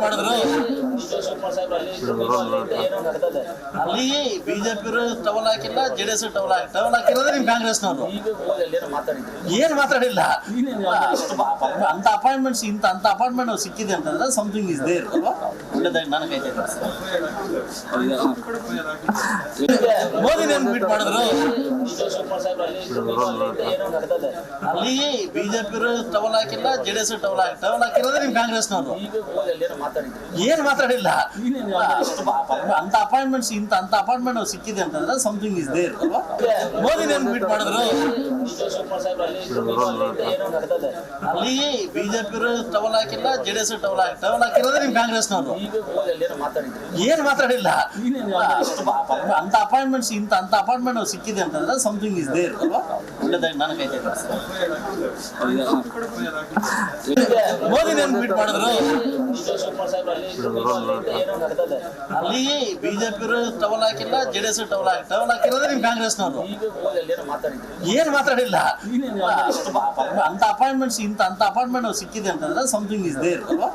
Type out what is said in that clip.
ಮಾಡಿದ್ರು. ಅಲ್ಲಿ BJP towel ಹಾಕಿಲ್ಲ ಜೆ ಡಿ ಎಸ್ ಟವಲ್ ಹಾಕಿ ಟವಲ್ ಹಾಕಿರೋದೇ ನಿಮ್ ಕಾಂಗ್ರೆಸ್ನವರು ಏನ್ ಮಾತಾಡಿಲ್ಲ ಅಂತ ಅಪಾಯಿಂಟ್ಮೆಂಟ್ಸ್ ಇಂತ ಅಂತ ಅಪಾಯಿಂಟ್ಮೆಂಟ್ ಸಿಕ್ಕಿದೆ ಅಂತಂದ್ರೆ ಸಮಥಿಂಗ್ ಇಸ್ ದೇರ್ ಒಳ್ಳೇದಾಗಿ ನಾನು ಕೈ ಮೋದಿ ಬಿಟ್ ಮಾಡಿದ್ರು ಅಲ್ಲಿ ಬಿಜೆಪಿ ಟವಲ್ ಹಾಕಿಲ್ಲ ಜೆ ಡಿ ಎಸ್ ಟವಲ್ ಹಾಕಿ ಟವಲ್ ಹಾಕಿರೋದೇ ನಿಮ್ ಕಾಂಗ್ರೆಸ್ನವರು ಏನ್ ಮಾತಾಡಿಲ್ಲ ಅಂತ ಅಪಾಯಿಂಟ್ಮೆಂಟ್ಸ್ ಇಂತ ಅಂತ ಅಪಾಯಿಂಟ್ಮೆಂಟ್ ಸಿಕ್ಕಿದೆ ಅಂತಂದ್ರೆ something is there Modi tweet ಮಾಡಿದ್ರು. ಅಲ್ಲಿ ಬಿಜೆಪಿ ಟವಲ್ ಹಾಕಿಲ್ಲ ಜೆಡಿಎಸ್ ಟವಲ್ ಹಾಕಿ ಟವಲ್ ಹಾಕಿರೋದ್ರೆ ನಿಮ್ ಕಾಂಗ್ರೆಸ್ನವರು. ಏನ್ ಮಾತಾಡಿಲ್ಲ ಅಂತ ಅಪಾಯಿಂಟ್ಮೆಂಟ್ಸ್ ಇಂತ ಅಂತ ಅಪಾಯಿಂಟ್ಮೆಂಟ್ ಸಿಕ್ಕಿದೆ ಅಂತಂದ್ರೆ ಸಮಥಿಂಗ್ ಇಸ್ ದೇರ್ ಅಲ್ವಾ ಒಳ್ಳೇದಾಗಿ ನಾನು ಕೈ ಮೋದಿ ಟ್ವೀಟ್ ಮಾಡಿದ್ರು. ಅಲ್ಲಿ ಬಿಜೆಪಿ ಟವಲ್ ಹಾಕಿಲ್ಲ ಜೆಡಿಎಸ್ ಟವಲ್ ಹಾಕಿ ಟವಲ್ ಹಾಕಿರೋದ್ರೆ ನಿಮ್ ಕಾಂಗ್ರೆಸ್ನವರು ಏನ್ ಮಾತಾಡಿಲ್ಲ? ಅಂತ ಅಪಾಯಿಂಟ್ಮೆಂಟ್ ಇಂತ ಅಂತ ಅಪಾಯಿಂಟ್ಮೆಂಟ್ ಸಿಕ್ಕಿದೆ ಅಂತಂದ್ರೆ ಸಮಥಿಂಗ್ ಇಸ್ ದೇರ್ ಅಲ್ವಾ